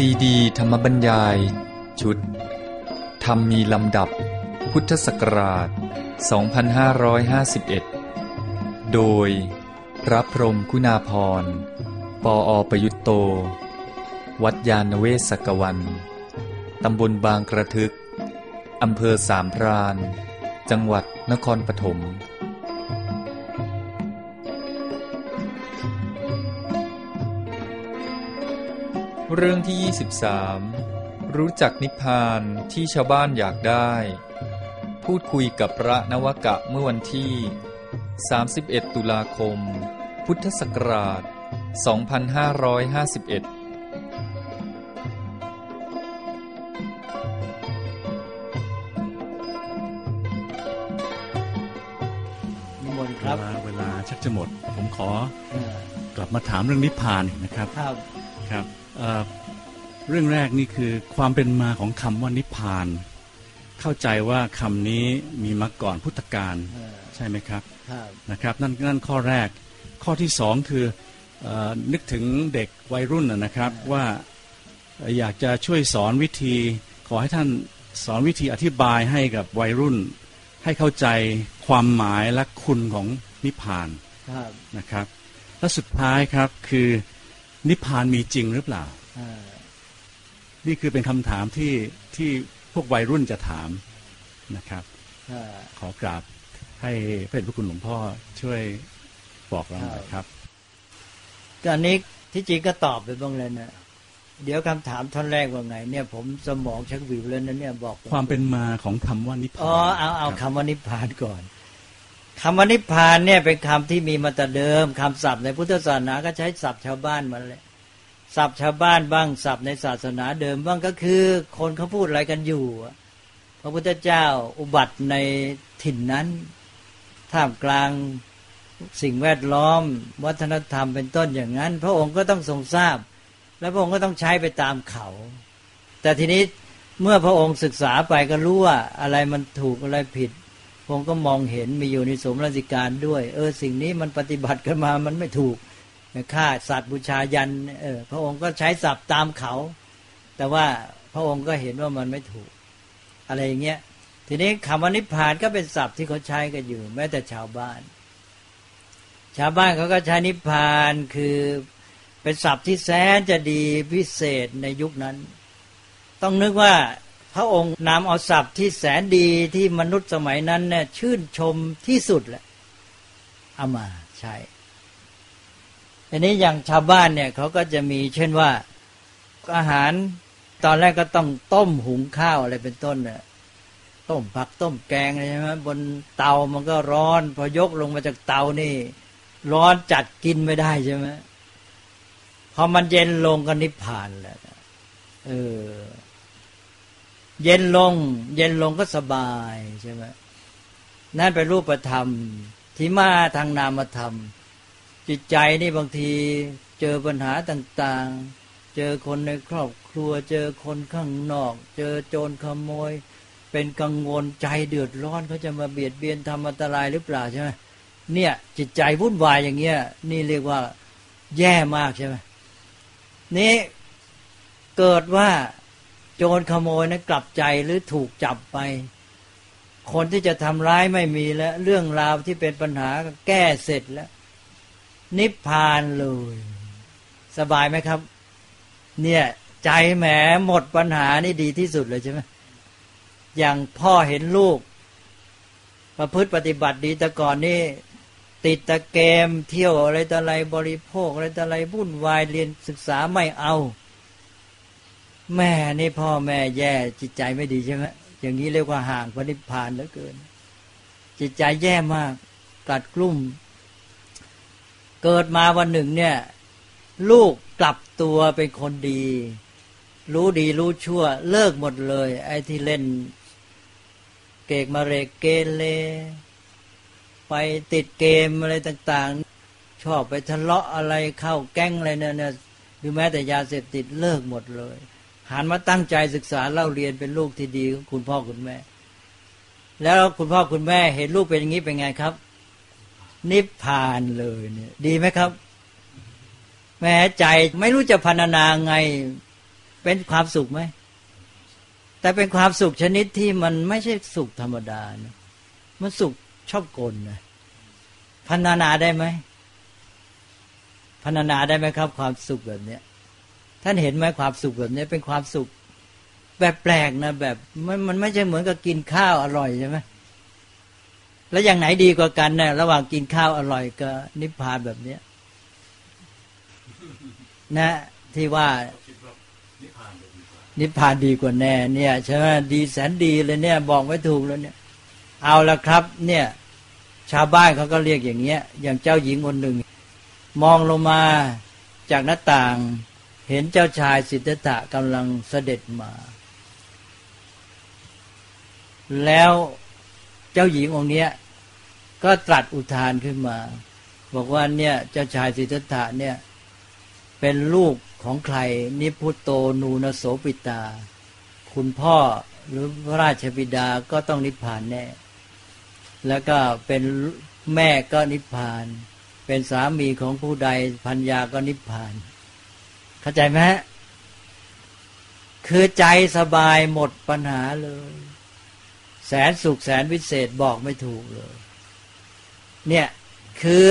ซีดี ธรรมบรรยาย ชุด ธรรมมีลำดับ พุทธศักราช 2551 โดย พระพรมคุณาพร ปออประยุตโต วัดยาณเวศกวัน ตำบลบางกระทึก อำเภอสามพราน จังหวัดนครปฐม เรื่องที่ 23 รู้จักนิพพานที่ชาวบ้านอยากได้ พูดคุยกับพระนวกะเมื่อวันที่ 31 ตุลาคม พุทธศักราช 2551นิมนต์ครับเวลาเวลาชักจะหมด ผมขอเออกลับมาถามเรื่องนิพพานอีกนะครับ ครับครับเอ่อเรื่องแรกนี่คือความเป็นมาของคำว่านิพพาน เข้าใจว่าคำนี้มีมาก่อนพุทธกาลเออใช่ไหมครับครับนะครับ นั่นนั่นข้อแรก ข้อที่สองคือเออนึกถึงเด็กวัยรุ่นนะนะครับว่าเอ่ออยากจะช่วยสอนวิธีขอให้ท่านสอนวิธีอธิบายให้กับวัยรุ่น ให้เข้าใจความหมายและคุณของนิพพานครับนะครับและสุดท้ายครับคือ นิพพานมีจริงหรือเปล่าเออนี่คือเป็นคำถามที่ที่พวกวัยรุ่นจะถามนะครับเออขอกราบให้พระเดชพระคุณหลวงพ่อช่วยบอกเราหน่อยครับก็อันนี้ที่จริงก็ตอบไปบ้างแล้วนะเดี๋ยวคำถามท่อนแรกว่าไง เนี่ย ผมสมองชักวิวแล้วนะเนี่ยบอก ความเป็นมาของคำว่านิพพานอ๋อเอาเอาครับคำว่านิพพานก่อน คำว่านิพพานเนี่ยเป็นคำที่มีมาแต่เดิมคำศัพท์ในพุทธศาสนาก็ใช้ศัพท์ชาวบ้านมาเลยศัพท์ชาวบ้านบ้างศัพท์ในศาสนาเดิมบ้างก็คือ คนเขาพูดอะไรกันอยู่ พระพุทธเจ้าอุบัติในถิ่นนั้น ท่ามกลางสิ่งแวดล้อม วัฒนธรรมเป็นต้นอย่างนั้น พระองค์ก็ต้องทรงทราบ และพระองค์ก็ต้องใช้ไปตามเขา แต่ทีนี้เมื่อพระองค์ศึกษาไปก็รู้ว่าอะไรมันถูกอะไรผิด พระองค์ก็มองเห็นมีอยู่ในสมรสิการด้วย เออสิ่งนี้มันปฏิบัติกันมามันไม่ถูกฆ่าสัตว์บูชายันเออพระองค์ก็ใช้ศัพท์ตามเขา แต่ว่าพระองค์ก็เห็นว่ามันไม่ถูก อะไรอย่างเงี้ยทีนี้คำว่านิพพานก็เป็นศัพท์ที่เขาใช้กันอยู่ แม้แต่ชาวบ้าน ชาวบ้านเขาก็ใช้นิพพานคือเป็นศัพท์ที่แสนจะดีพิเศษในยุคนั้น ต้องนึกว่า พระองค์นำเอาศัพท์ที่แสนดีที่มนุษย์สมัยนั้นเนี่ยชื่นชมที่สุดแหละเอามาใช้อันนี้อย่างชาวบ้านเนี่ยเขาก็จะมีเช่นว่าอาหารตอนแรกก็ต้องต้มหุงข้าวอะไรเป็นต้นเนี่ยต้มผักต้มแกงอะไรใช่ไหมบนเตามันก็ร้อน พอยกลงมาจากเตานี่ ร้อนจัดกินไม่ได้ใช่ไหมพอมันเย็นลงก็นิพพานแล้วเออ เย็นลง เย็นลงก็สบายใช่ไหมนั่นเป็นรูปธรรม ที่มาทางนามธรรม จิตใจนี่บางทีเจอปัญหาต่าง ๆ เจอคนในครอบครัว เจอคนข้างนอก เจอโจรขโมย เป็นกังวลใจเดือดร้อนเขาจะมาเบียดเบียนทำอันตรายหรือเปล่าใช่ไหมเนี่ย จิตใจวุ่นวายอย่างเงี้ย นี่เรียกว่าแย่มากใช่ไหมนี่เกิดว่า โจรขโมยนะกลับใจหรือถูกจับไป คนที่จะทำร้ายไม่มีแล้ว เรื่องราวที่เป็นปัญหาก็แก้เสร็จแล้ว นิพพานเลย สบายไหมครับ เนี่ย ใจแหมหมดปัญหานี่ดีที่สุดเลยใช่ไหมอย่างพ่อเห็นลูก ประพฤติปฏิบัติดีแต่ก่อนนี่ติดแตะเกมเที่ยวอะไรต่ออะไรบริโภคอะไรต่ออะไรวุ่นวายเรียนศึกษาไม่เอา แม่นี่พ่อแม่แย่ จิตใจไม่ดีใช่ไหมอย่างนี้เรียกว่าห่างพระนิพพานเหลือเกิน จิตใจแย่มากกัดกลุ้มเกิดมาวันหนึ่งเนี่ย ลูกกลับตัวเป็นคนดี รู้ดีรู้ชั่ว เลิกหมดเลย ไอ้ที่เล่น เกกมาเรกเกเรไปติดเกมอะไรต่าง ๆ ชอบไปทะเลาะอะไรเข้าแก๊งอะไรเนี่ยเนี่ยหรือแม้แต่ยาเสพติดเลิกหมดเลย หันมาตั้งใจศึกษาเล่าเรียนเป็นลูกที่ดีของคุณพ่อคุณแม่ แล้วคุณพ่อคุณแม่เห็นลูกเป็นอย่างนี้เป็นไงครับ นิพพานเลยเนี่ย ดีไหมครับ แม้ใจไม่รู้จะพรรณนาไง เป็นความสุขไหมแต่เป็นความสุขชนิดที่มันไม่ใช่สุขธรรมดานะมันสุขชอบกลนะพันานาได้ไหมพันานาได้ไหมครับ ความสุขแบบเนี้ย ท่านเห็นไหมความสุขแบบนี้เป็นความสุข แบบแปลกนะ แบบมันมันไม่ใช่เหมือนกับกินข้าวอร่อยใช่ไหมแล้วอย่างไหนดีกว่ากันเนะี่ยระหว่างกินข้าวอร่อยกับนิพพานแบบเนี้ยนะ ที่ว่านิพพานดีกว่าแน่ เนี่ยใช่ไหมดีแสนดีเลยเนี่ย บอกไม่ถูกแล้วเนี่ย เอาละครับ เนี่ย ชาวบ้านเขาก็เรียกอย่างเงี้ย อย่างเจ้าหญิงคนหนึ่ง มองลงมาจากหน้าต่าง เห็นเจ้าชายสิทธัตถะกำลังเสด็จมา แล้วเจ้าหญิงองค์เนี้ย ก็ตรัสอุทานขึ้นมา บอกว่าเนี่ยเจ้าชายสิทธัตถะเนี่ย เป็นลูกของใครนิพุตโตนูนโสปิตา คุณพ่อหรือพระราชบิดาก็ต้องนิพพานแน่ แล้วก็เป็นแม่ก็นิพพาน เป็นสามีของผู้ใดพัญญาก็นิพพาน เข้าใจไหมคือใจสบายหมดปัญหาเลย แสนสุขแสนวิเศษบอกไม่ถูกเลย เนี่ยคือ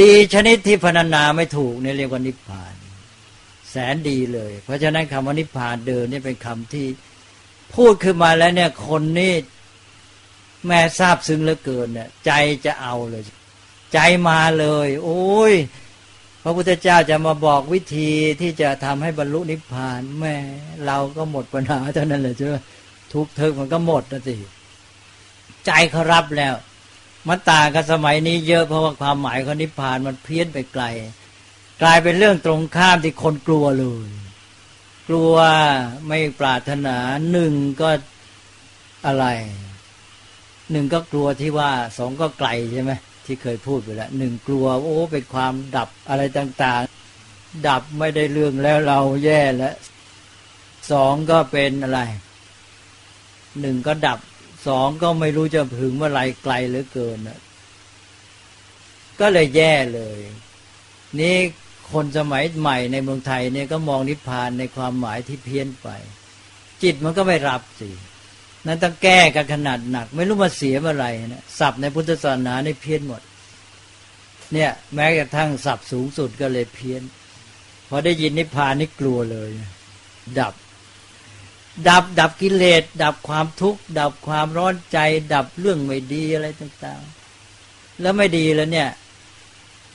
ดีชนิดที่พรรณนาไม่ถูกเนี่ยเรียกว่านิพพาน แสนดีเลย เพราะฉะนั้นคำว่านิพพานเดิมนี่เป็นคำที่พูดขึ้นมาแล้วเนี่ยคนนี่แม่ทราบซึ้งเหลือเกินเนี่ยใจจะเอาเลย ใจมาเลย โอ้ย พระพุทธเจ้าจะมาบอกวิธีที่จะทำให้บรรลุนิพพานแม่เราก็หมดปัญหาเท่านั้นเลยใช่ไหมทุกเทิกมันก็หมดนะสิใจเขารับแล้วมันต่างกับสมัยนี้เยอะเพราะว่าความหมายของนิพพานมันเพี้ยนไปไกล กลายเป็นเรื่องตรงข้ามที่คนกลัวเลย กลัวไม่ปรารถนาหนึ่งก็อะไรหนึ่งก็กลัวที่ว่าสองก็ไกลใช่ไหม ที่เคยพูดไปแล้วหนึ่งกลัวโอ้เป็นความดับอะไรต่างๆ ดับไม่ได้เรื่องแล้วเราแย่แล้วสองก็เป็นอะไรหนึ่งก็ดับสองก็ไม่รู้จะถึงเมื่อไรไกลเหลือเกินนะก็เลยแย่เลย นี่คนสมัยใหม่ในเมืองไทยเนี่ยก็มองนิพพานในความหมายที่เพี้ยนไป จิตมันก็ไม่รับสิ นั้นต้องแก้กันขนาดหนัก ไม่รู้มาเสียเมื่อไรนะศัพท์ในพุทธศาสนาในเพี้ยนหมด เนี่ย แม้กระทั่งศัพท์สูงสุดก็เลยเพี้ยนพอได้ยินนิพพานนี่กลัวเลย ดับ ดับดับกิเลส ดับความทุกข์ ดับความร้อนใจ ดับเรื่องไม่ดีอะไรต่าง ๆ แล้วไม่ดีแล้วเนี่ย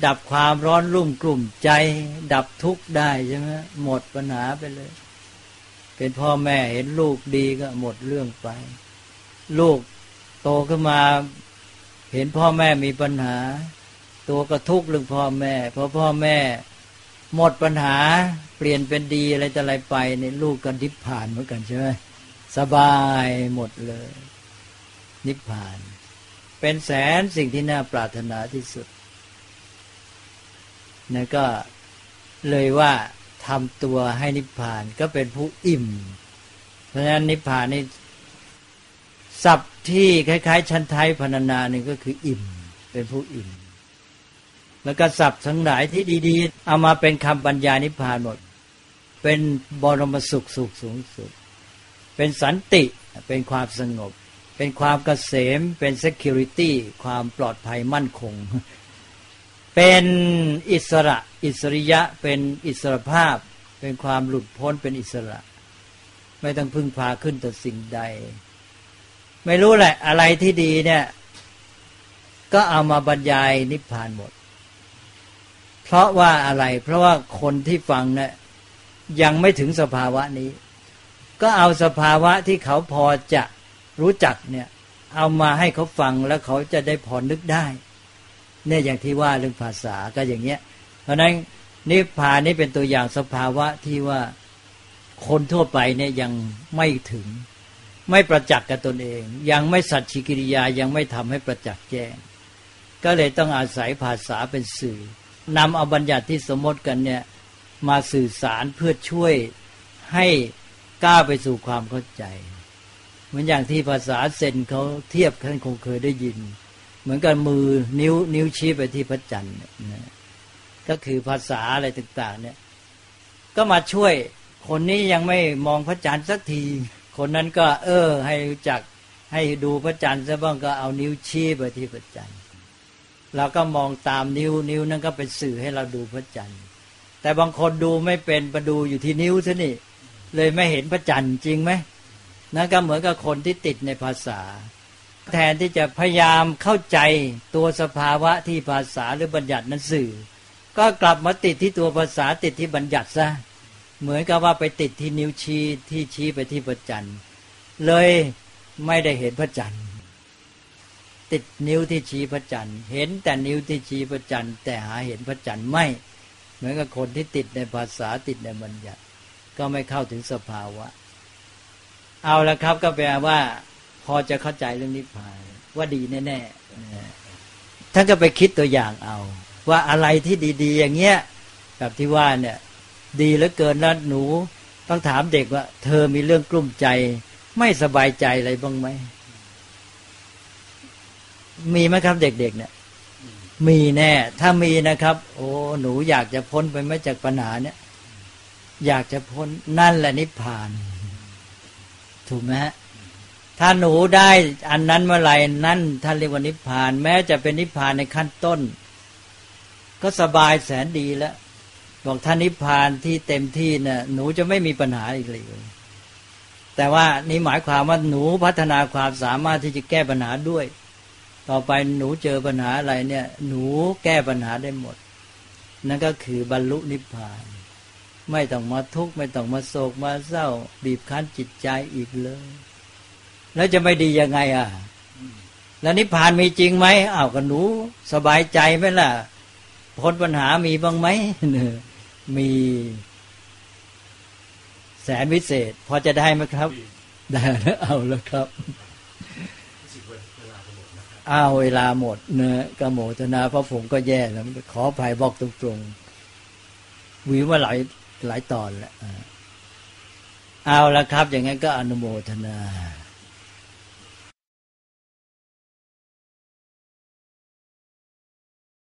ดับความร้อนรุ่มกลุ่มใจ ดับทุกข์ได้ใช่ไหมหมดปัญหาไปเลย เป็นพ่อแม่เห็นลูกดีก็หมดเรื่องไป ลูกโตขึ้นมา เห็นพ่อแม่มีปัญหา ตัวก็ทุกข์เรื่องพ่อแม่ เพราะพ่อแม่หมดปัญหาเปลี่ยนเป็นดีอะไรแต่อะไรไปในลูกกันทิพพานเหมือนกันใช่ไหมสบายหมดเลย นิพพาน เป็นแสนสิ่งที่น่าปรารถนาที่สุดนั่นก็เลยว่า ทำตัวให้นิพพานก็เป็นผู้อิ่ม เพราะฉะนั้นนิพพานนี่ศัพท์ที่คล้ายๆ ชั้นไทยพรรณนาหนึ่งก็คืออิ่ม เป็นผู้อิ่ม แล้วก็ศัพท์ทั้งหลายที่ดีๆ เอามาเป็นคำบรรยายนิพพานหมด เป็นบรมสุขสุขสูงสุด เป็นสันติเป็นความสงบ เป็นความเกษมเป็น security ความปลอดภัยมั่นคง เป็นอิสระ อิสริยะ เป็นอิสรภาพ เป็นความหลุดพ้นเป็นอิสระ ไม่ต้องพึ่งพาขึ้นแต่สิ่งใด ไม่รู้แหละ อะไรที่ดีเนี่ย ก็เอามาบรรยายนิพพานหมด เพราะว่าอะไร เพราะว่าคนที่ฟังเนี่ยยังไม่ถึงสภาวะนี้ ก็เอาสภาวะที่เขาพอจะรู้จักเนี่ย เอามาให้เขาฟังแล้วเขาจะได้พอนึกได้ เนี่ยอย่างที่ว่าเรื่องภาษาก็อย่างเงี้ย เพราะนั้นนิพพานนี้เป็นตัวอย่างสภาวะที่ว่าคนทั่วไปเนี่ยยังไม่ถึง ไม่ประจักษ์กับตนเอง ยังไม่สัจฉิกิริยายังไม่ทำให้ประจักษ์แจ้ง ก็เลยต้องอาศัยภาษาเป็นสื่อนำเอาบัญญัติที่สมมติกันเนี่ยมาสื่อสารเพื่อช่วยให้ก้าวไปสู่ความเข้าใจ เหมือนอย่างที่ภาษาเซนเขาเทียบท่านคงเคยได้ยิน เหมือนกันมือนิ้วนิ้วชี้ไปที่พระจันทร์นก็คือภาษาอะไรต่าง ๆ เนี่ย ก็มาช่วย คนนี้ยังไม่มองพระจันทร์สักที คนนั้นก็ เออ ให้รู้จักให้ดูพระจันทร์ซะบ้างก็เอานิ้วชี้ไปที่พระจันทร์เราก็มองตามนิ้วนิ้วนั่นก็เป็นสื่อให้เราดูพระจันทร์แต่บางคนดูไม่เป็นประดูอยู่ที่นิ้วซะนี่ เลยไม่เห็นพระจันทร์จริงไหมนั่นก็เหมือนกับคนที่ติดในภาษา แทนที่จะพยายามเข้าใจตัวสภาวะที่ภาษาหรือบัญญัตินั้นสื่อ ก็กลับมาติดที่ตัวภาษาติดที่บัญญัติซะเหมือนกับว่าไปติดที่นิ้วชี้ที่ชี้ไปที่พระจันทร์เลยไม่ได้เห็นพระจันทร์ติดนิ้วที่ชี้พระจันทร์เห็นแต่นิ้วที่ชี้พระจันทร์แต่หาเห็นพระจันทร์ไม่ เหมือนกับคนที่ติดในภาษาติดในบัญญัติ ก็ไม่เข้าถึงสภาวะ เอาละครับก็แปลว่า พอจะเข้าใจเรื่องนิพพานว่าดีแน่ๆนะท่านก็ไปคิดตัวอย่างเอา ว่าอะไรที่ดีๆ อย่างเงี้ยแบบที่ว่าเนี่ย ดีเหลือเกินแล้วหนู ต้องถามเด็กว่า เธอมีเรื่องกลุ้มใจ ไม่สบายใจอะไรบ้างไหมมีไหมครับเด็กๆเนี่ย มีแน่ ถ้ามีนะครับ โอ้หนูอยากจะพ้นไปไหมจากปัญหาเนี่ย อยากจะพ้นนั่นแหละนิพพาน ถูกไหมฮะ ถ้าหนูได้อันนั้นเมื่อไหร่นั่นท่านเรียกว่านิพพาน แม้จะเป็นนิพพานในขั้นต้น ก็สบายแสนดีแล้ว บอกท่านนิพพานที่เต็มที่เนะ่ะหนูจะไม่มีปัญหาอีกเลย แต่ว่านี่หมายความว่าหนูพัฒนาความสามารถที่จะแก้ปัญหาด้วย ต่อไปหนูเจอปัญหาอะไรเนี่ย หนูแก้ปัญหาได้หมด นั่นก็คือบรรลุนิพพาน ไม่ต้องมาทุกข์ไม่ต้องมาโศกมาเศร้า บีบคั้นจิตใจอีกเลย แล้วจะไม่ดียังไงอะ แล้วนิพพานมีจริงไหมอ้าวก็หนูสบายใจไหมล่ะพ้นปัญหามีบ้างไหมมีแสนวิเศษ พอจะได้ไหมครับ ได้แล้วเอาแล้วครับอ้าวเวลาหมดเนะก็โมทนาเพราะผมก็แย่แล้ว ขออภัยบอกตรงๆวิว่าหลายหลายตอนแล้วอ่าเอาละครับ อย่างนั้นก็อนุโมทนา